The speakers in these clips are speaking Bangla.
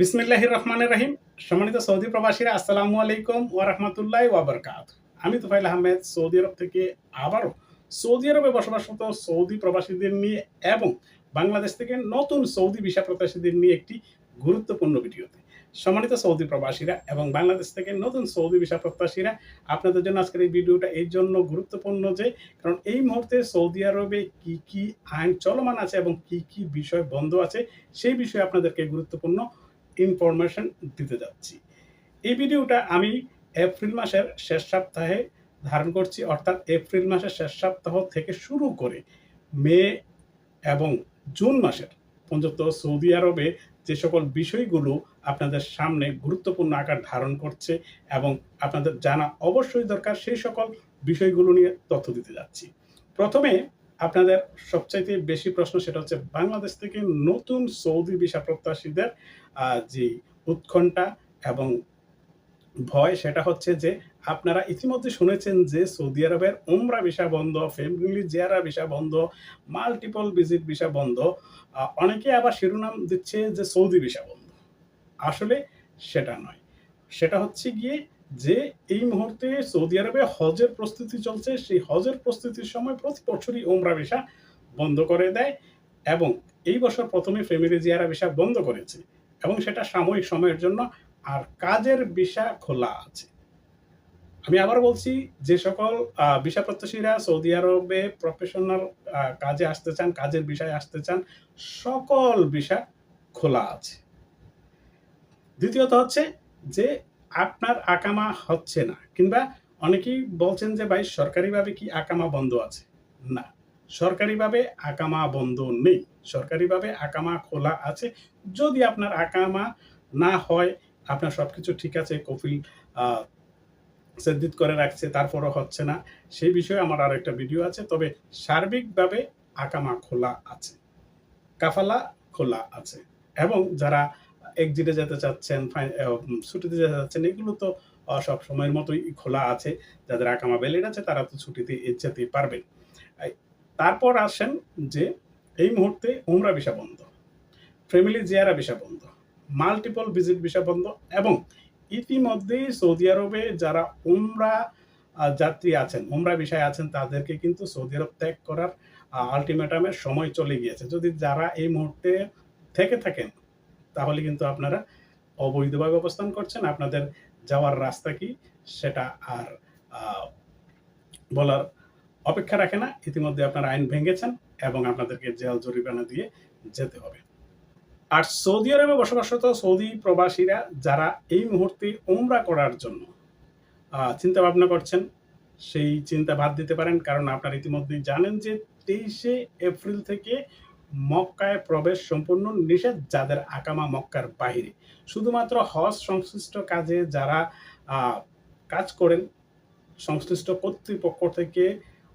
বিসমিল্লাহির রহমানের রহিম। সম্মানিত সৌদি প্রবাসীরা, আসসালামু আলাইকুম ওয়া রাহমাতুল্লাহি ওয়া বারাকাত আমি তুফাইল আহমেদ, সৌদি আরব থেকে আবারও সৌদি আরবে বসবাসরত সৌদি প্রবাসীদের নিয়ে এবং বাংলাদেশ থেকে নতুন সৌদি ভিসা প্রত্যাশীদের নিয়ে একটি গুরুত্বপূর্ণ ভিডিওতে। সম্মানিত সৌদি প্রবাসীরা এবং বাংলাদেশ থেকে নতুন সৌদি ভিসা প্রত্যাশীরা, আপনাদের জন্য আজকের এই ভিডিওটা এই জন্য গুরুত্বপূর্ণ যে, কারণ এই মুহূর্তে সৌদি আরবে কি কি আইন চলমান আছে এবং কি কি বিষয় বন্ধ আছে, সেই বিষয়ে আপনাদেরকে গুরুত্বপূর্ণ ইনফরমেশন দিতে যাচ্ছি। এই ভিডিওটা আমি এপ্রিল মাসের শেষ সপ্তাহে ধারণ করছি, অর্থাৎ এপ্রিল মাসের শেষ সপ্তাহ থেকে শুরু করে মে এবং জুন মাসের পর্যন্ত সৌদি আরবে যে সকল বিষয়গুলো আপনাদের সামনে গুরুত্বপূর্ণ আকার ধারণ করছে এবং আপনাদের জানা অবশ্যই দরকার, সেই সকল বিষয়গুলো নিয়ে তথ্য দিতে যাচ্ছি। প্রথমে আপনাদের সবচাইতে বেশি প্রশ্ন সেটা হচ্ছে, বাংলাদেশ থেকে নতুন সৌদি ভিসা প্রত্যাশীদের যে উৎকণ্ঠা এবং ভয় সেটা হচ্ছে যে, আপনারা ইতিমধ্যে শুনেছেন যে সৌদি আরবের উমরা ভিসা বন্ধ, ফ্যামিলি জিয়ারা ভিসা বন্ধ মাল্টিপল ভিজিট ভিসা বন্ধ অনেকে আবার শিরোনাম দিচ্ছে যে সৌদি ভিসা বন্ধ। আসলে সেটা নয়। সেটা হচ্ছে গিয়ে যে এই মুহূর্তে সৌদি আরবে হজের প্রস্তুতি চলছে, সেই হজের প্রস্তুতির সময় প্রতি বছরই উমরা ভিসা বন্ধ করে দেয় এবং এই বছর প্রথমে ফ্যামিলি জিয়ারা ভিসা বন্ধ করেছে এবং সেটা সাময়িক সময়ের জন্য আর কাজের ভিসা খোলা আছে। আমি আবার বলছি, যে সকল ভিসা প্রত্যাশীরা সৌদি আরবে প্রফেশনাল কাজে আসতে চান, কাজের বিষয়ে আসতে চান, সকল ভিসা খোলা আছে। দ্বিতীয়ত হচ্ছে যে আপনার আকামা হচ্ছে না। কিংবা অনেকেই বলছেন যে, ভাই, সরকারিভাবে কি আকামা বন্ধ আছে? না। সরকারিভাবে আকামা বন্ধ নেই। সরকারিভাবে আকামা খোলা আছে। যদি আপনার আকামা না হয়, আপনার সব কিছু ঠিক আছে, কফিল সেদ্দিত করে রাখছে, তারপরও হচ্ছে না। সেই বিষয়ে আমার আর একটা ভিডিও আছে। তবে সার্বিকভাবে আকামা খোলা আছে। কাফালা খোলা আছে। এবং যারা এক্সিটে যেতে চাচ্ছেন ছুটিতে যেতে চাচ্ছেন, এগুলো তো সব সময়ের মতোই খোলা আছে। যাদের আকামা ভ্যালিড আছে, তারা তো ছুটিতে যেতে পারবেন। তারপর আসেন যে, এই মুহূর্তে উমরা ভিসা বন্ধ, ফ্যামিলি জিয়ারা ভিসা বন্ধ মাল্টিপল ভিজিট ভিসা বন্ধ এবং ইতিমধ্যেই সৌদি আরবে যারা উমরা যাত্রী আছেন, উমরা বিষয় আছেন, তাদেরকে কিন্তু সৌদি আরব ত্যাগ করার আলটিমেটামের সময় চলে গিয়েছে। যদি যারা এই মুহূর্তে থেকে থাকেন তাহলে কিন্তু আপনারা অবৈধভাবে অবস্থান করছেন। আপনাদের যাওয়ার রাস্তা কি সেটা আর বলার অপেক্ষা রাখে না। ইতিমধ্যে আপনারা আইন ভেঙেছেন এবং আপনাদেরকে জেল জরিমানা দিয়ে যেতে হবে। আর সৌদি আরবে বসবাসরত সৌদি প্রবাসীরা যারা এই মুহূর্তে উমরা করার জন্য চিন্তা ভাবনা করছেন, সেই চিন্তা বাদ দিতে পারেন। কারণ আপনারা ইতিমধ্যেই জানেন যে তেইশে এপ্রিল থেকে মক্কায় প্রবেশ সম্পূর্ণ নিষেধ যাদের আকামা মক্কার বাইরে শুধুমাত্র হজ সংশ্লিষ্ট কাজে যারা কাজ করেন, সংশ্লিষ্ট কর্তৃপক্ষ থেকে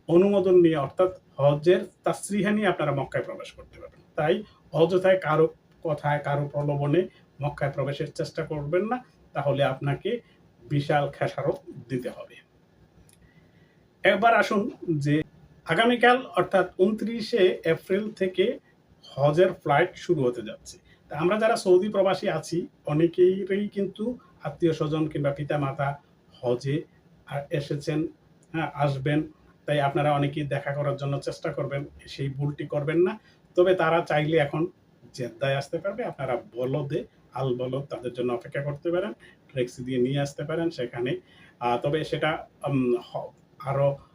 অনুমোদন নিয়ে, অর্থাৎ হজের তাসরিহা নিয়ে আপনারা মক্কায় প্রবেশ করতে পারবেন। তাই অযথায় কারও কথায়, কারও প্রলোভনে মক্কায় প্রবেশের চেষ্টা করবেন না, তাহলে আপনাকে বিশাল খেসারত দিতে হবে। একবার আসুন যে আগামীকাল অর্থাৎ উনত্রিশে এপ্রিল থেকে হজের ফ্লাইট শুরু হতে যাচ্ছে। তা আমরা যারা সৌদি প্রবাসী আছি অনেকেরই কিন্তু আত্মীয় স্বজন কিংবা পিতা মাতা হজে এসেছেন হ্যাঁ আসবেন। তাই আপনারা অনেকেই দেখা করার জন্য চেষ্টা করবেন সেই ভুলটি করবেন না। তবে তারা চাইলে এখন জেদ্দায় আসতে পারবে। আপনারা বলদে আল বলদ তাদের জন্য অপেক্ষা করতে পারেন ট্যাক্সি দিয়ে নিয়ে আসতে পারেন সেখানে। তবে সেটা উম, হ- আরও আহ,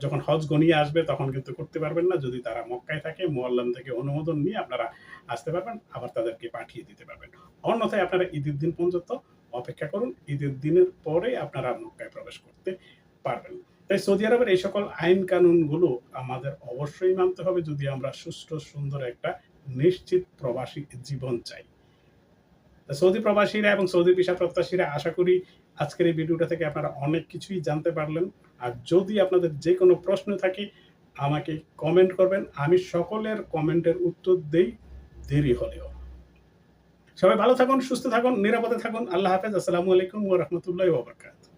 যখন হজ গনিয়ে আসবে তখন কিন্তু করতে পারবেন না। যদি তারা মক্কায় থাকে, মোয়াল্লাম থেকে অনুমোদন নিয়ে আপনারা আসতে পারবেন, আবার তাদেরকে পাঠিয়ে দিতে পারবেন। অন্যথায় আপনারা ঈদের দিন পর্যন্ত অপেক্ষা করুন। ঈদের দিনের পরে আপনারা মক্কায় প্রবেশ করতে পারবেন। তাই সৌদি আরবের এই সকল আইন কানুনগুলো আমাদের অবশ্যই মানতে হবে। যদি আমরা সুষ্ঠু, সুন্দর একটা, নিশ্চিত প্রবাসী জীবন চাই। সৌদি প্রবাসীরা এবং সৌদি পেশা প্রত্যাশীরা আশা করি আজকের এই ভিডিওটা থেকে আপনারা অনেক কিছুই জানতে পারলেন। আর যদি আপনাদের যে কোনো প্রশ্ন থাকে, আমাকে কমেন্ট করবেন। আমি সকলের কমেন্টের উত্তর দেই, দেরি হলেও। সবাই ভালো থাকুন, সুস্থ থাকুন, নিরাপদে থাকুন। আল্লাহ হাফেজ। আসসালামু আলাইকুম ওরহমতুল্লাহ ওবরকাত